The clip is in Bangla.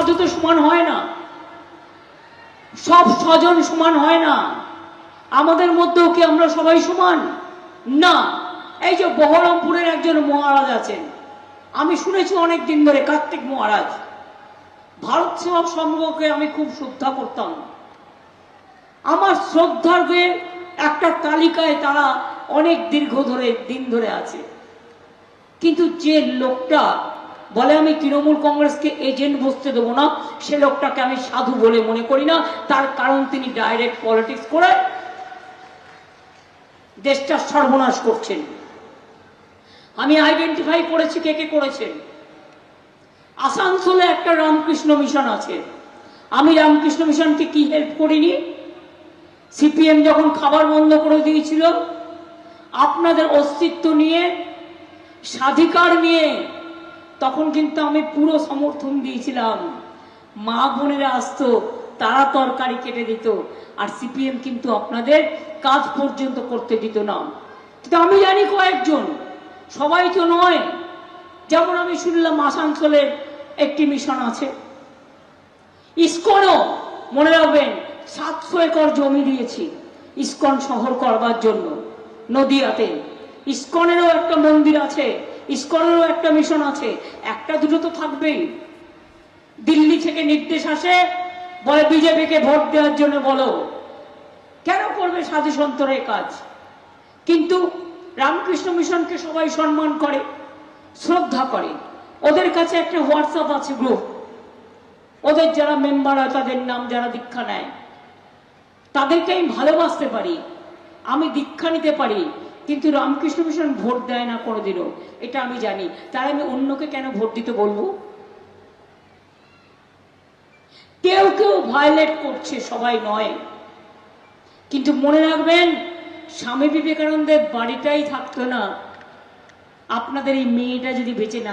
সাধু তো সমান হয় না। সব স্বজন সমান হয় না। আমাদের মধ্যেও কি আমরা সবাই সমান? না। এই যে বহরমপুরের একজন মহারাজ আছেন। আমি শুনেছি অনেক দিন ধরে কার্তিক মহারাজ। ভারত সেবা সংঘকে আমি খুব শ্রদ্ধা করতাম। আমার শ্রদ্ধার্ঘে একটা তালিকায় তারা অনেক দীর্ঘ ধরে দিন ধরে আছে। কিন্তু যে লোকটা বলে আমি তৃণমূল কংগ্রেসকে এজেন্ট বসতে দেবো না, সে লোকটাকে আমি সাধু বলে মনে করি না, তার কারণ তিনি ডাইরেক্ট পলিটিক্স করে দেশটা সর্বনাশ করছেন। আমি আইডেন্টিফাই করেছি কে কে করেছেন। আসানসোলে একটা রামকৃষ্ণ মিশন আছে। আমি রামকৃষ্ণ মিশনকে কি হেল্প করিনি? সিপিএম যখন খাবার বন্ধ করে দিয়েছিল, আপনাদের অস্তিত্ব নিয়ে, স্বাধিকার নিয়ে তখন কিন্তু আমি পুরো সমর্থন দিয়েছিলাম। মা বোনেরা আসতো, তারা তরকারি কেটে দিত, আর সিপিএম কিন্তু আপনাদের কাজ পর্যন্ত করতে দিত না। কিন্তু আমি জানি কয়েকজন, সবাই তো নয়। যেমন আমি শুনলাম আসানসোলের একটি মিশন আছে। ইস্কনও, মনে রাখবেন, সাতশো একর জমি দিয়েছি ইস্কন শহর করবার জন্য, নদিয়াতে। ইস্কনেরও একটা মন্দির আছে ইস্কনেরও একটা মিশন আছে। একটা দুটো তো থাকবেই। দিল্লি থেকে নির্দেশ আসে, বলে বিজেপিকে ভোট দেওয়ার জন্য বলো। কেন করবে সাধু সন্তর এই কাজ? কিন্তু রামকৃষ্ণ মিশনকে সবাই সম্মান করে, শ্রদ্ধা করে। ওদের কাছে একটা হোয়াটসঅ্যাপ আছে গ্রুপ ওদের যারা মেম্বার হয়, তাদের নাম যারা দীক্ষা নেয়, তাদেরকে আমি ভালোবাসতে পারি। আমি দীক্ষা নিতে পারি। কিন্তু রামকৃষ্ণ মিশন ভোট দেয় না কোনোদিনও। এটা আমি জানি। তাই আমি অন্যকে কেন ভোট দিতে বলব? কেউ কেউ ভায়োলেট করছে, সবাই নয়। কিন্তু মনে রাখবেন, স্বামী বিবেকানন্দের বাড়িটাই থাকতো না। আপনাদের এই মেয়েটা যদি বেঁচে না